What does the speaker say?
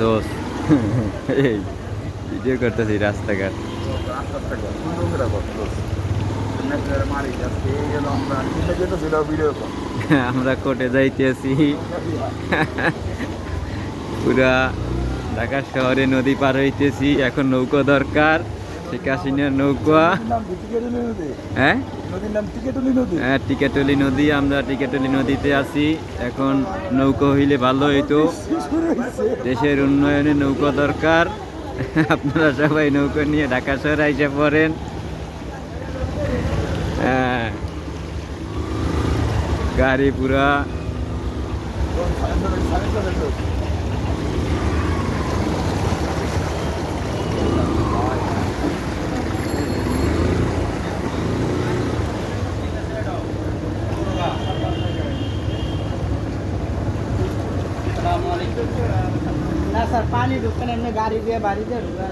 দোষ এই, ভিডিও করতেছি রাস্তাঘাট। আমরা কোর্টে যাইতেছি। পুরা ঢাকা শহরে নদী পার হইতেছি, এখন নৌকো দরকার। শেখ নৌকা। হ্যাঁ? হ্যাঁ টিকেটলি নদী, আমরা টিকেটলি নদীতে আছি। এখন নৌকো হইলে ভালো হইতো। দেশের উন্নয়নে নৌকা দরকার। আপনারা সবাই নৌকা নিয়ে ঢাকা শহরে আইসে পড়েন। হ্যাঁ। গাড়ি পুরা। না স্যার পানি ঢুকবে না এমনি গাড়ি দিয়ে বাড়ি দিয়ে ঢুকে